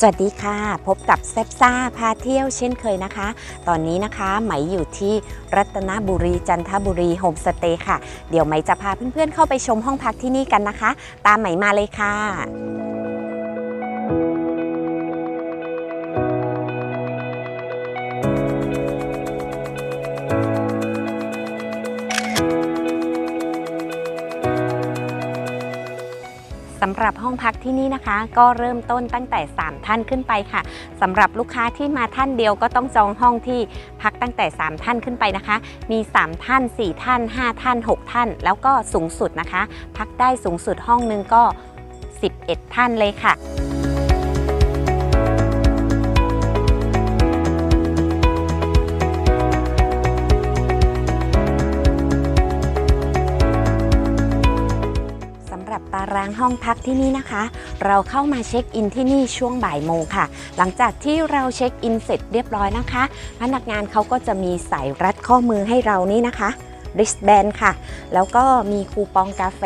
สวัสดีค่ะ พบกับแซบซ่าพาเที่ยวเช่นเคยนะคะ ตอนนี้นะคะไหมอยู่ที่รัตนบุรีจันทบุรีโฮมสเตย์ค่ะ เดี๋ยวไหมจะพาเพื่อนๆเข้าไปชมห้องพักที่นี่กันนะคะ ตามไหมมาเลยค่ะำหรับห้องพักที่นี่นะคะ ก็เริ่มต้นตั้งแต่ 3 ท่านขึ้นไปค่ะสำหรับลูกค้าที่มาท่านเดียวก็ต้องจองห้องที่พักตั้งแต่ 3 ท่านขึ้นไปนะคะ มี 3 ท่าน 4 ท่าน 5 ท่าน 6 ท่าน แล้วก็สูงสุดนะคะ พักได้สูงสุดห้องนึงก็ 11 ท่านเลยค่ะารางห้องพักที่นี่นะคะ เราเข้ามาเช็คอินที่นี่ช่วงบ่ายโมงค่ะ หลังจากที่เราเช็คอินเสร็จเรียบร้อยนะคะ พนักงานเขาก็จะมีสายรัดข้อมือให้เรานี่นะคะ wristband ค่ะ แล้วก็มีคูปองกาแฟ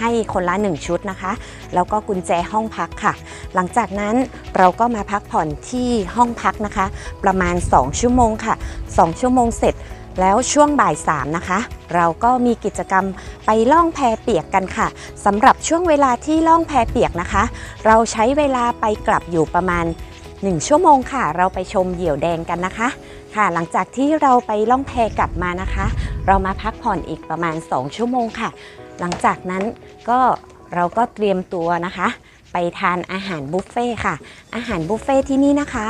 ให้คนละ 1 ชุดนะคะ แล้วก็กุญแจห้องพักค่ะ หลังจากนั้นเราก็มาพักผ่อนที่ห้องพักนะคะ ประมาณ 2 ชั่วโมงค่ะ 2 ชั่วโมงเสร็จแล้วช่วงบ่าย3นะคะ เราก็มีกิจกรรมไปล่องแพเปียกกันค่ะสำหรับช่วงเวลาที่ล่องแพเปียกนะคะ เราใช้เวลาไปกลับอยู่ประมาณ 1 ชั่วโมงค่ะ เราไปชมเหยี่ยวแดงกันนะคะ ค่ะหลังจากที่เราไปล่องแพกลับมานะคะ เรามาพักผ่อนอีกประมาณ 2 ชั่วโมงค่ะ หลังจากนั้นก็เราก็เตรียมตัวนะคะ ไปทานอาหารบุฟเฟ่ค่ะ อาหารบุฟเฟ่ที่นี่นะคะ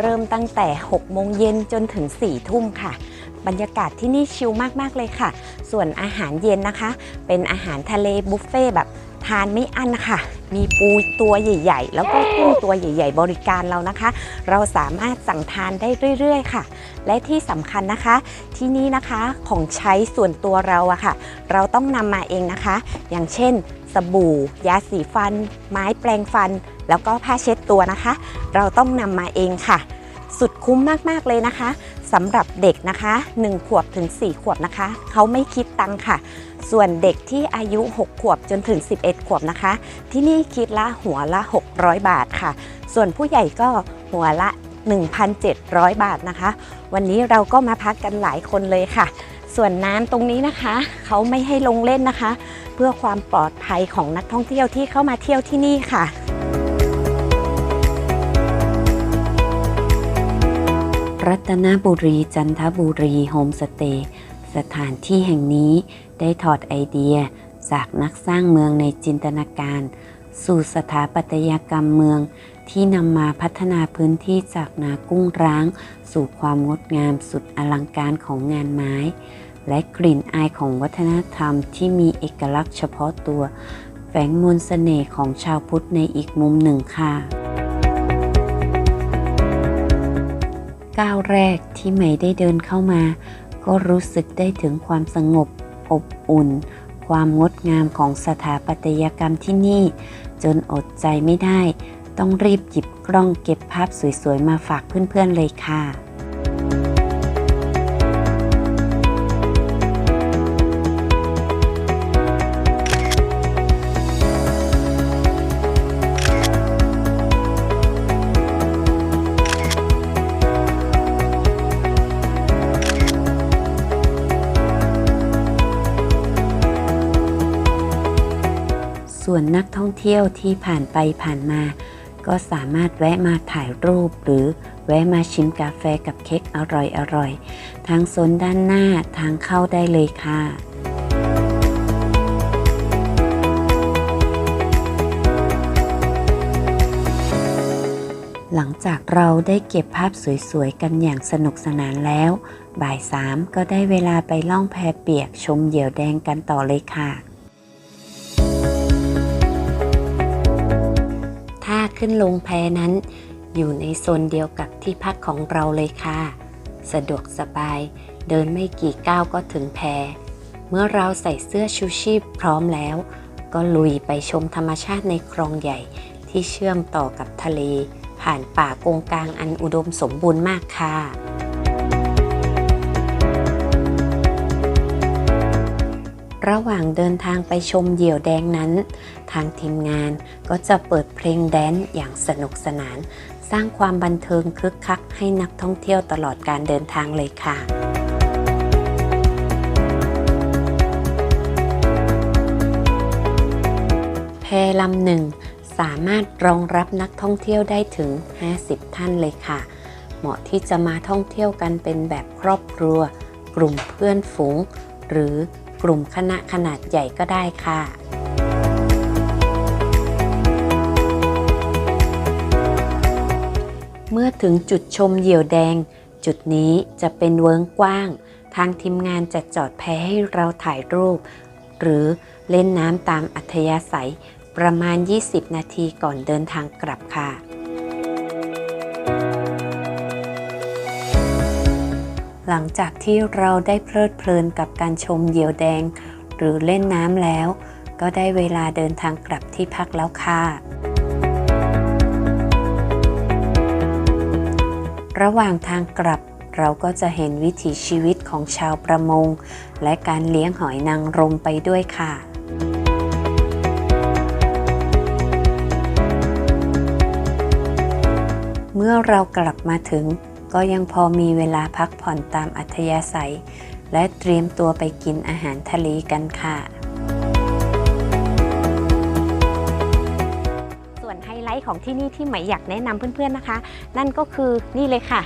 เริ่มตั้งแต่ 6 โมงเย็นจนถึง 4 ทุ่มค่ะ บรรยากาศที่นี่ชิลมาก ๆ เลยค่ะ ส่วนอาหารเย็นนะคะ เป็นอาหารทะเลบุฟเฟ่แบบทานไม่อั้นค่ะ มีปูตัวใหญ่ ๆ แล้วก็กุ้งตัวใหญ่ ๆ บริการเรานะคะ เราสามารถสั่งทานได้เรื่อย ๆ ค่ะ และที่สำคัญนะคะ ที่นี่นะคะของใช้ส่วนตัวเราอะค่ะ เราต้องนำมาเองนะคะ อย่างเช่น สบู่ ยาสีฟัน ไม้แปรงฟัน แล้วก็ผ้าเช็ดตัวนะคะ เราต้องนำมาเองค่ะ สุดคุ้มมาก ๆ เลยนะคะ สำหรับเด็กนะคะ 1 ขวบถึง 4 ขวบนะคะ เขาไม่คิดตังค่ะ ส่วนเด็กที่อายุ 6 ขวบจนถึง 11 ขวบนะคะ ที่นี่คิดละหัวละ 600 บาทค่ะ ส่วนผู้ใหญ่ก็หัวละ 1,700 บาทนะคะ วันนี้เราก็มาพักกันหลายคนเลยค่ะ ส่วนน้ำตรงนี้นะคะ เขาไม่ให้ลงเล่นนะคะ เพื่อความปลอดภัยของนักท่องเที่ยวที่เข้ามาเที่ยวที่นี่ค่ะ รัตนบุรีจันทบุรีโฮมสเตย์สถานที่แห่งนี้ได้ถอดไอเดียจากนักสร้างเมืองในจินตนาการ สู่สถาปัตยกรรมเมืองที่นำมาพัฒนาพื้นที่จากนากุ้งร้าง สู่ความงดงามสุดอลังการของงานไม้ และกลิ่นอายของวัฒนธรรมที่มีเอกลักษณ์เฉพาะตัว แฝงมนต์เสน่ห์ของชาวพุทธในอีกมุมหนึ่งค่ะ ก้าวแรกที่ใหม่ได้เดินเข้ามา ก็รู้สึกได้ถึงความสงบ อบอุ่น ความงดงามของสถาปัตยกรรมที่นี่ จนอดใจไม่ได้ ต้องรีบหยิบกล้องเก็บภาพสวยๆ มาฝากเพื่อนๆเลยค่ะ วนนักท่องเที่ยวที่ผ่านไปผ่านมา ก็สามารถแวะมาถ่ายรูปหรือแวะมาชิมกาแฟกับเค้กอร่อยๆ ทางโซนด้านหน้าทางเข้าได้เลยค่ะหลังจากเราได้เก็บภาพสวยๆ กันอย่างสนุกสนานแล้ว บ่ายสามก็ได้เวลาไปล่องแพเปียกชมเหยี่ยวแดงกันต่อเลยค่ะ ขึ้นลงแพนั้น อยู่ในโซนเดียวกับที่พักของเราเลยค่ะ สะดวกสบาย เดินไม่กี่ก้าวก็ถึงแพ เมื่อเราใส่เสื้อชูชีพพร้อมแล้ว ก็ลุยไปชมธรรมชาติในคลองใหญ่ที่เชื่อมต่อกับทะเล ผ่านป่ากงกลางอันอุดมสมบูรณ์มากค่ะ ระหว่างเดินทางไปชมเหยี่ยวแดงนั้น ทางทีมงานก็จะเปิดเพลงแดนซ์อย่างสนุกสนาน สร้างความบันเทิงคึกคักให้นักท่องเที่ยวตลอดการเดินทางเลยค่ะแพลำหนึ่งสามารถรองรับนักท่องเที่ยวได้ถึง 50 ท่านเลยค่ะ เหมาะที่จะมาท่องเที่ยวกันเป็นแบบครอบครัว กลุ่มเพื่อนฝูง หรือ กลุ่มคณะขนาดใหญ่ก็ได้ค่ะเมื่อถึงจุดชมเหยี่ยวแดง จุดนี้จะเป็นเวิ้งกว้าง ทางทีมงานจะจอดแพให้เราถ่ายรูป หรือเล่นน้ำตามอัธยาศัย ประมาณ 20 นาทีก่อนเดินทางกลับค่ะ หลังจากที่เราได้เพลิดเพลินกับการชมเหยี่ยวแดง หรือเล่นน้ำแล้ว ก็ได้เวลาเดินทางกลับที่พักแล้วค่ะ ระหว่างทางกลับเราก็จะเห็นวิถีชีวิตของชาวประมง และการเลี้ยงหอยนางรมไปด้วยค่ะเมื่อเรากลับมาถึง ก็ยังพอมีเวลาพักผ่อนตามอัธยาศัย และเตรียมตัวไปกินอาหารทะเลกันค่ะ ส่วนไฮไลท์ของที่นี่ที่ไหมอยากแนะนำเพื่อนๆนะคะ นั่นก็คือนี่เลยค่ะ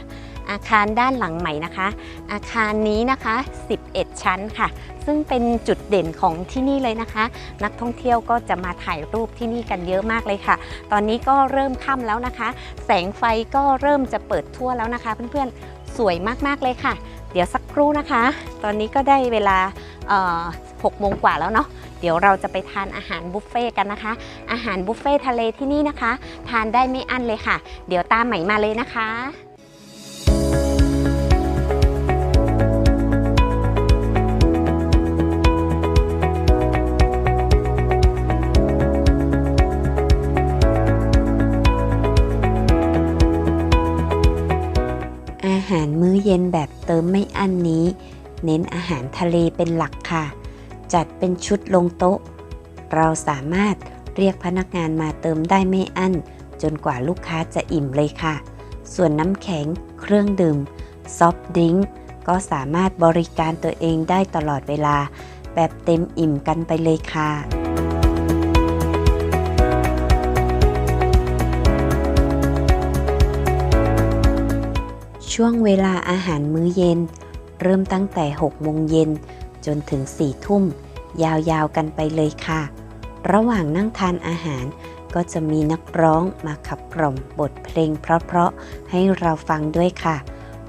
อาคารด้านหลังใหม่นะคะ อาคารนี้นะคะ 11 ชั้นค่ะ ซึ่งเป็นจุดเด่นของที่นี่เลยนะคะ นักท่องเที่ยวก็จะมาถ่ายรูปที่นี่กันเยอะมากเลยค่ะ ตอนนี้ก็เริ่มค่ำแล้วนะคะ แสงไฟก็เริ่มจะเปิดทั่วแล้วนะคะ เพื่อนๆสวยมากๆเลยค่ะ เดี๋ยวสักครู่นะคะ ตอนนี้ก็ได้เวลา6โมงกว่าแล้วเนาะเดี๋ยวเราจะไปทานอาหารบุฟเฟ่ต์กันนะคะ อาหารบุฟเฟ่ทะเลที่นี่นะคะ ทานได้ไม่อั้นเลยค่ะ เดี๋ยวตามไหม่มาเลยนะคะ เย็นแบบเติมไม่อั้นนี้ เน้นอาหารทะเลเป็นหลักค่ะ จัดเป็นชุดลงโต๊ะ เราสามารถเรียกพนักงานมาเติมได้ไม่อั้น จนกว่าลูกค้าจะอิ่มเลยค่ะ ส่วนน้ำแข็ง เครื่องดื่ม ซอฟต์ดริงก์ก็สามารถบริการตัวเองได้ตลอดเวลา แบบเต็มอิ่มกันไปเลยค่ะ ช่วงเวลาอาหารมื้อเย็น เริ่มตั้งแต่ 6 โมงเย็น จนถึง 4 ทุ่ม ยาวๆกันไปเลยค่ะ ระหว่างนั่งทานอาหารก็จะมีนักร้องมาขับกล่อมบทเพลงเพราะๆให้เราฟังด้วยค่ะ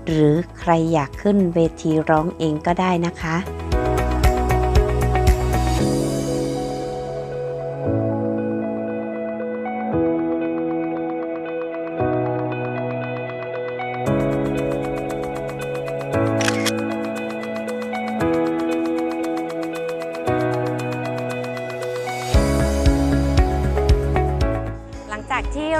หรือใครอยากขึ้นเวทีร้องเองก็ได้นะคะ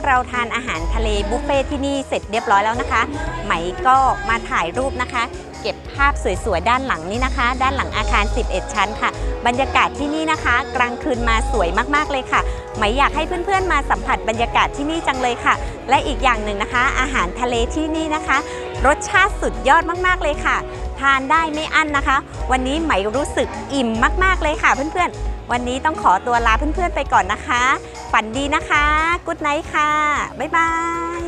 เราทานอาหารทะเลบุฟเฟ่ที่นี่เสร็จเรียบร้อยแล้วนะคะ ไหมก็มาถ่ายรูปนะคะ เก็บภาพสวยๆด้านหลังนี่นะคะ ด้านหลังอาคาร 11 ชั้นค่ะ บรรยากาศที่นี่นะคะ กลางคืนมาสวยมากๆเลยค่ะ ไหมอยากให้เพื่อนๆมาสัมผัสบรรยากาศที่นี่จังเลยค่ะ และอีกอย่างหนึ่งนะคะ อาหารทะเลที่นี่นะคะ รสชาติสุดยอดมากๆเลยค่ะ ทานได้ไม่อั้นนะคะ วันนี้ไหมรู้สึกอิ่มมากๆเลยค่ะเพื่อนๆ วันนี้ต้องขอตัวลาเพื่อนๆไปก่อนนะคะ ฝันดีนะคะ กุ๊ดไนท์ค่ะ บ๊ายบาย